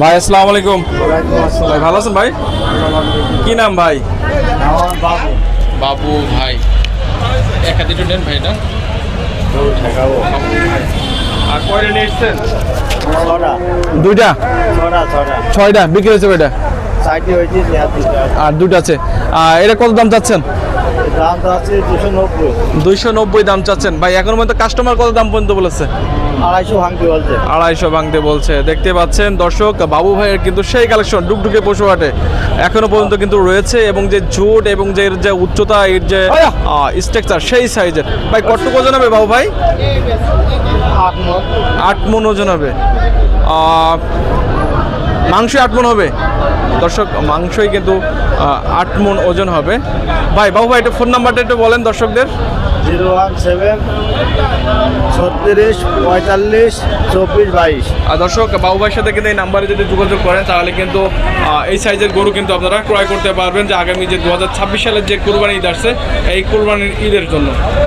ভাই আসসালামু আলাইকুম। ভাই ভালো আছেন ভাই? কি নাম ভাই? বাবু। ভাই। এক নেন ভাই এটা আর কয়টা নিয়ে দুইটা? ছয়টা? বিক্রি হয়েছে কয়টা? আর দুটো আছে। আর এটা কত দাম চাচ্ছেন? দুইশো নব্বই। দাম চাচ্ছেন। ভাই এখন পর্যন্ত কাস্টমার কত দাম পর্যন্ত বলেছে? আড়াইশো ভাঙতে বলছে। আড়াইশো ভাঙতে বলছে। দেখতে পাচ্ছেন দর্শক বাবু ভাইয়ের কিন্তু সেই কালেকশন ডুকডুকে পশু হাটে। এখনও পর্যন্ত কিন্তু রয়েছে এবং যে ঝুট এবং যে এর যে উচ্চতা এর যে স্ট্রাকচার সেই সাইজের ভাই কটটুকু ওজন হবে বাবু ভাই? আট মন। আট ওজন হবে। মাংস আট মন হবে। দর্শক মাংসই কিন্তু আহ, আট মন ওজন হবে। ভাই বাবু ভাই একটু ফোন নাম্বারটা একটু বলেন দর্শকদের। জিরো ওয়ান সেভেন ছত্রিশ পঁয়তাল্লিশ চব্বিশ বাইশ। আর দর্শক বাবু ভাইয়ের সাথে কিন্তু এই নাম্বারে যদি যোগাযোগ করেন তাহলে কিন্তু এই সাইজের গরু কিন্তু আপনারা ক্রয় করতে পারবেন যে আগামী যে দু হাজার ছাব্বিশ সালের যে কোরবানি ঈদ আসছে এই কোরবানির ঈদের জন্য।